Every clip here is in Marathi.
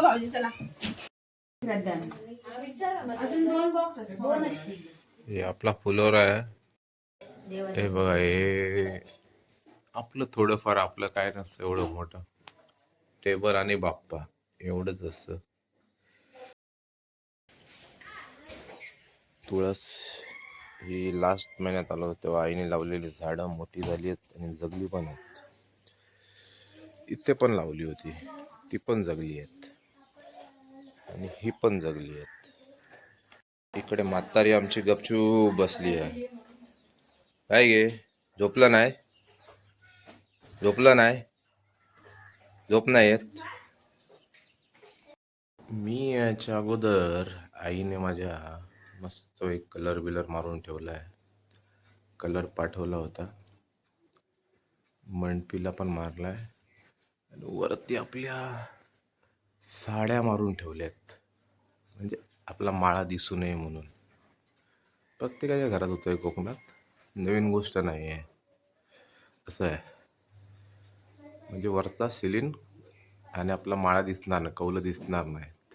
भाऊजी चला. हे आपला फुलोरा आहे. हे बघा हे आपलं थोडंफार आपलं काय नसतं एवढं मोठं. टेबल आणि बाप्पा एवढंच असतं. तुळस ही लास्ट महिन्यात आलो तेव्हा आईने लावलेली झाडं मोठी झाली आहेत आणि जगली पण आहेत. इथे पण लावली होती. ती पण जगली आहेत. आणि ही पण जगली आहेत. इकडे म्हातारी आमची गपचूप बसली आहे. काय गे? झोपलं नाही? झोपलं नाही? झोप नाही येत? मी याच्या अगोदर आईने माझ्या मस्त एक कलर बिलर मारून ठेवला आहे. कलर पाठवला होता. मंडपीला पण मारला आहे. आणि वरती आपल्या साड्या मारून ठेवल्यात. म्हणजे आपला माळा दिसू नये म्हणून. प्रत्येकाच्या घरात होतं आहे कोकणात. नवीन गोष्ट नाही आहे. असं आहे. म्हणजे वरचा सिलिन आणि आपला माळा दिसणार नाही कौलं दिसणार नाहीत.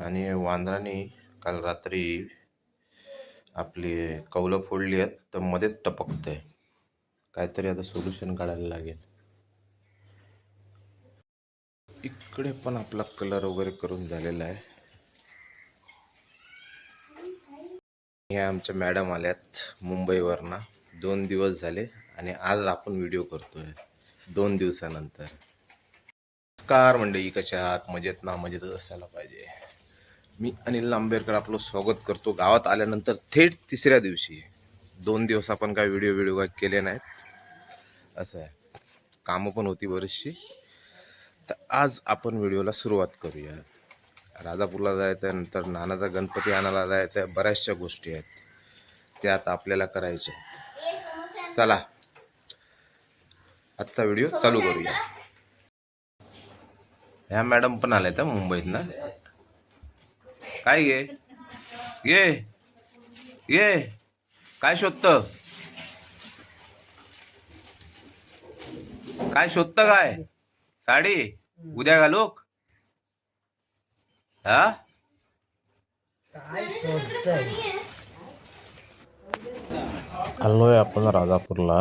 आणि वांद्राने काल रात्री आपली कौलं फोडली आहेत तर मध्येच टपकतं आहे काहीतरी आता सोल्युशन काढायला लागेल. इकडे पण आपला कलर वगैरे करून झालेला आहे. ह्या आमच्या मॅडम आल्यात मुंबईवरनं. दोन दिवस झाले आणि आज आपण व्हिडिओ करतोय. दोन दिवसानंतर. नमस्कार मंडळी कशा आहात? मजेत ना? मजेतच असायला पाहिजे. मी अनिल आंबेडकर आपलं स्वागत करतो. गावात आल्यानंतर थेट तिसऱ्या दिवशी. दोन दिवस आपण काय व्हिडिओ व्हिडिओ काय केले नाहीत. असं आहे. कामं पण होती बरीचशी. तर आज आपण व्हिडिओला सुरुवात करूया. राजापूरला जायचं आहे नंतर नानाचा गणपती आणायला जायचं आहे बऱ्याचशा गोष्टी आहेत. त्या आता आपल्याला करायच्या आहेत. चला. आत्ता व्हिडिओ चालू करूया. ह्या मॅडम पण आल्या त्या मुंबईत ना? काय गे? ये. ये. काय शोधतं? काय शोधतं काय? साडी? उद्या घालूक हा? आलोय आपण राजापूरला.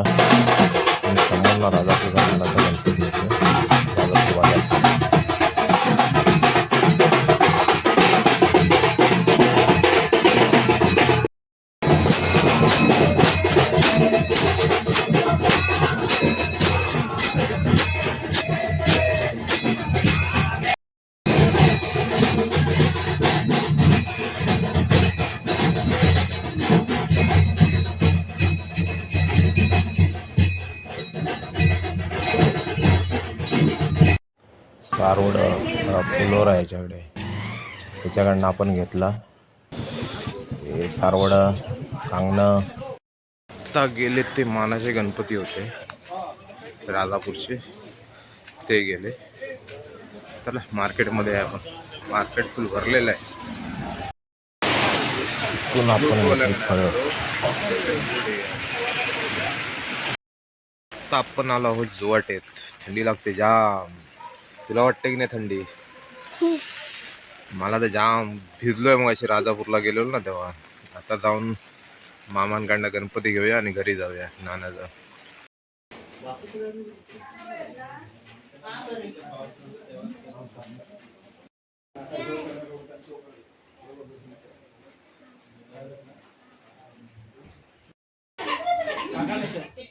आणि समोरला राजापूर गणपती सारोड अ, फुलोरा याच्याकडे. त्याच्याकडनं आपण घेतला. हे सारवड कांगणं. आता गेले ते मानाचे गणपती होते. राजापूरचे. ते गेले. चला मार्केटमध्ये आहे आपण. मार्केट फुल भरलेलं आहे. इथून आपण फळं. आता आपण आलो आहोत जुवाटेत. थंडी लागते जाम. तुला वाटतं की नाही थंडी? मला तर जाम भिजलोय मग अशी राजापूरला गेलेलो ना तेव्हा. आता जाऊन मामांकडनं गणपती घेऊया आणि घरी जाऊया नानाचा.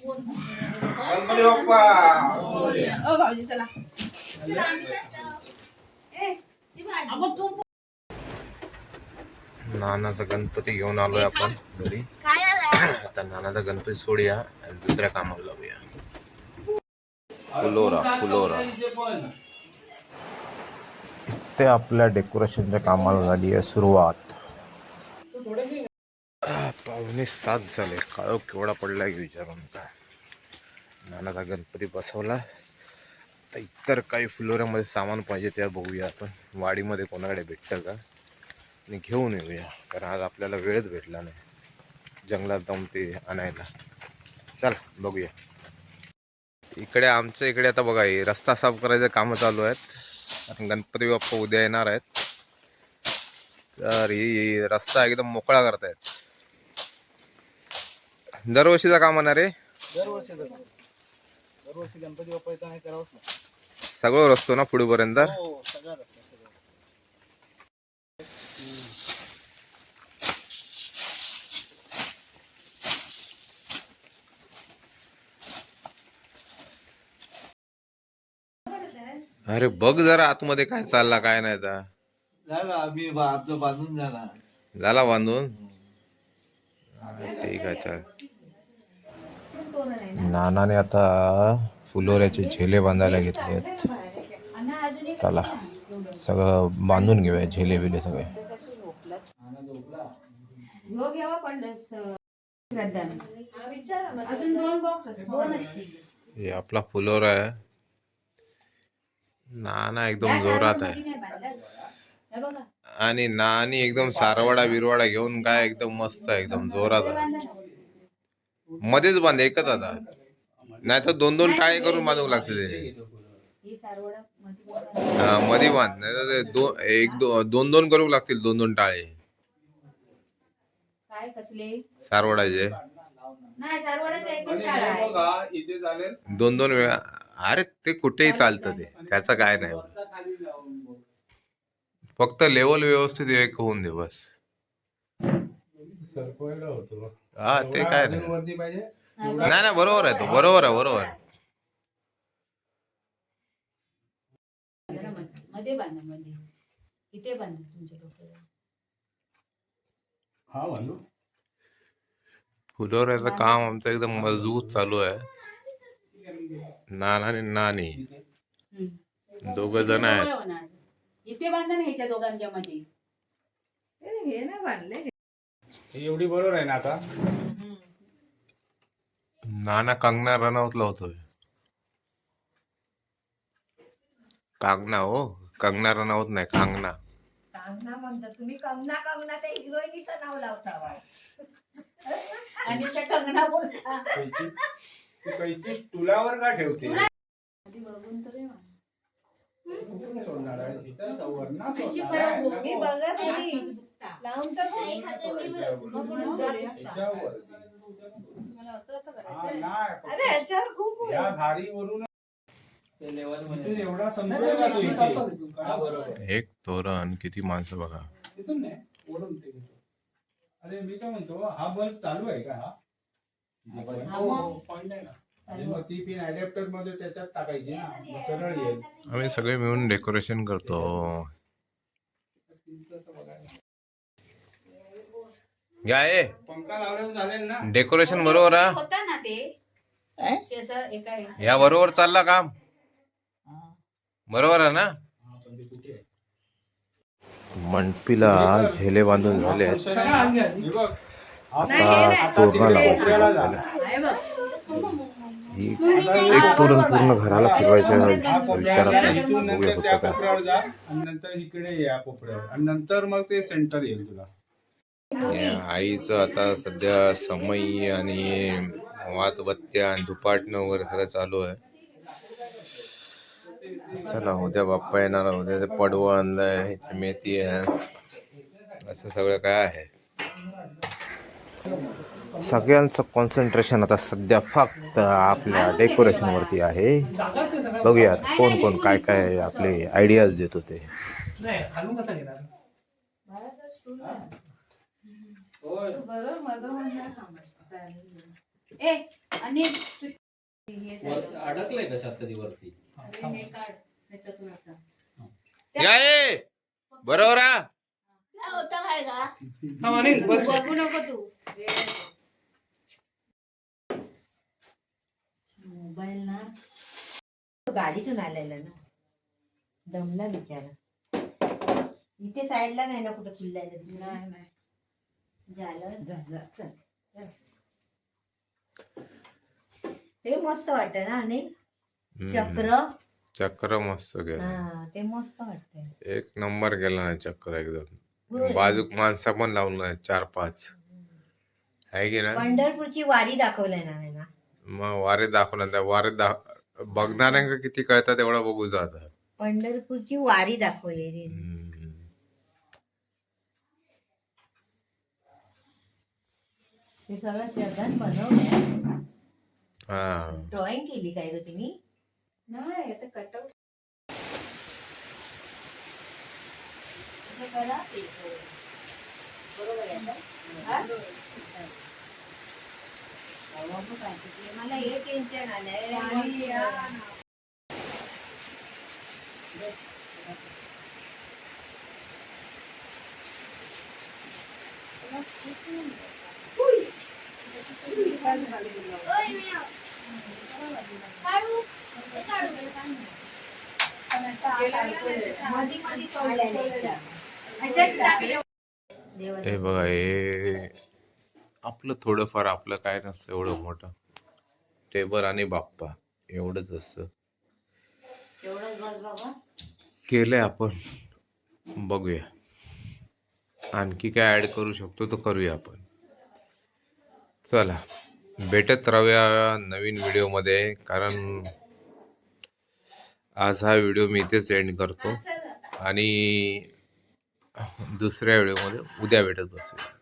गणपती बाप्पा! ओ भाऊजी चला. नानाचा गणपती घेऊन आलोय आपण घरी. आता नानाचा गणपती सोडूया आणि दुसऱ्या कामाला लावूया फुलोरा फुलोरा. ते आपल्या डेकोरेशनच्या कामाला झाली आहे सुरुवात. पावणे सात झाले. काळो केवढा पडलाय की विचारून का नानाचा गणपती बसवला. इतर काही फुलोऱ्यामध्ये सामान पाहिजे त्या बघूया आपण. वाडीमध्ये कोणाकडे भेटतं का? आणि घेऊन येऊया कारण आज आपल्याला वेळच भेटला नाही. जंगलात जाऊन ते आणायला. चल बघूया. इकडे आमच्या इकडे आता बघा हे रस्ता साफ करायचं कामं चालू आहेत. कारण गणपती बाप्पा उद्या येणार आहेत. तर ही रस्ता एकदम मोकळा करतायत. दरवर्षीचा काम होणार आहे? दरवर्षी दरवर्षी गणपती बाप्पा येताना करावंच ना. सगळं रस्तो ना पुढेपर्यंत? हो सगळा रस्ता सगळा अरे बघ जरा आतमध्ये काय चालला काय नाही तर झाला बा- बांधून झाला. झाला बांधून? ठीक आहे चल. नानाने आता फुलोऱ्याचे झेले बांधायला घेतलेत चला सगळं बांधून घेऊया झेले बिले सगळे. हे आपला फुलोरा आहे. नाना एकदम जोरात आहे. आणि नानी एकदम सारवाडा बिरवाडा घेऊन काय एकदम मस्त आहे एकदम जोरात आहे. मध्येच बांध एकच आता. नाही तर दोन दोन टाळे करून बांधू लागतील ते. ही सारवडा मध्ये बांधा. हा, नाही तर ते दो- एक दो- दोन दोन करू लागतील दोन दोन टाळे. काय कसले? सारवडाचे. दोन दोन वेळा अरे ते कुठेही चालतं ते. त्याचं काय नाही. फक्त लेवल व्यवस्थित एक होऊन दे बस. हा ते काय नाही. नाही नाही बरोबर आहे तो. बरोबर आहे बरोबर आहे. मध्ये मध्ये बांधा मध्ये. इथे बांधा तुमच्या डोक्याला. हा बांधू. फुलोऱ्याचं काम आमचं एकदम मजबूत चालू आहे. नाना आणि नानी. दोघ जण आहेत. इथे बांधा ना ह्याच्या दोघांच्या मध्ये. हे ना बांधले. ही एवढी बरोबर आहे ना आता? नाना कंगना रनौतला होतोय कांगना हो कंगना रनौत नाही कांगना कांगना म्हणतात तुम्ही कंगना कंगना त्या हिरोईनीचं नाव लावता बाय आणि त्या कंगना बोलता कैची तू कैची स्टुलावर का ठेवते आधी बघून तर ये मला. कुठून सोडणार आहे? तिथं सवर ना अशी सोडणार परत आहे. गो- मी बघत हात होती. मध्ये दुखता. लावून तर बघ. मला असं असं हा, करायचंय? नाही, फक्त अरे ह्याच्यावर खूप या धारीवरून इथून एवढा समजेल का तू इथे. हा, बरोबर. एक तोरण किती माणसं बघा. तिथून नाही वरून ते घेतो. अरे मी काय म्हणतो हा बल्ब चालू आहे का हा? हा, हो, मग. हो, आणि ती पिन अडॅप्टरमध्ये त्याच्यात टाकायची ना मग सरळ येईल. आम्ही सगळे मिळून डेकोरेशन करतो. पंखा ना? डेकोरेशन बरोबर आहे होता ना ते? ते असं एका ह्याच्यात. या बरोबर चालला काम. बरोबर आहे ना? हा? मंडपीला झेले बांधून झाले आहेत. हे बघ. नाही, हे नाही. आता तिकडे तोरणाला कोपऱ्याला जा. आहे बघ. ही एक तोरण पूर्ण घराला फिरवायच्या हा विचारात कोपऱ्याला आहे. इथून बघूया नंतर त्या होतं का कोपऱ्यावर जा. आणि नंतर इकडे ये या कोपऱ्यावर. आणि नंतर मग ते सेंटर येईल तुला. आईचं आता सध्या समई आणि वातबत्त्या आणि दुपाटणं वगैरे सगळं चालू आहे. चला उद्या बाप्पा येणार. उद्या ते पडवं आणलंय इथे मेथी आहे. असं सगळं काय आहे? सगळ्यांचं कॉन्सन्ट्रेशन आता सध्या फक्त आपल्या डेकोरेशन वरती आहे. बघूया आता कोण कोण काय काय आपले आयडियाज देत होते. बरोबर माझं म्हणणं थांबायचं. ए आणि. अडकलंय वरती. अरे हे काढ त्याच्यातून आता. या ए! बरोबर आहे होता काय का बघू नको तू. मोबाईल ना. गाडीतून आलेला ना. दमला बिचारा. इथे साईडला नाही ना कुठं खुल्लायला नाही नाही. झालं. ते मस्त वाटत ना आणि. चक्र. चक्र मस्त गेलं. हा ते मस्त वाटतंय. एक नंबर गेला ना चक्र एकदम. बाजूक माणसं पण लावून आहे चार पाच. आहे की नाही? पंढरपूरची वारी दाखवलंय ना ना मग वारे दाखवणार त्या वारे दा बघणाऱ्यांना किती कळतात एवढा बघू जात पंढरपूरची वारी दाखवलेली ते सगळं श्रद्धान बनवलंय. हा. ड्रॉइंग केली काय ग तुम्ही नाही आता कटआउट करा. बरोबर आहे का? हा? मला हे टेन्शन आलंय सोडलेलं हे बघा हे आपलं थोडंफार आपलं काय नसतं एवढं मोठं. टेबल आणि बाप्पा एवढंच असतं. केलंय आपण. बघूया. आणखी काय ऍड करू शकतो तो करूया आपण. चला. भेटत राहूया नवीन व्हिडिओमध्ये कारण आज हा व्हिडिओ मी इथेच एंड करतो. आणि दुसऱ्या व्हिडिओमध्ये उद्या भेटत बसूया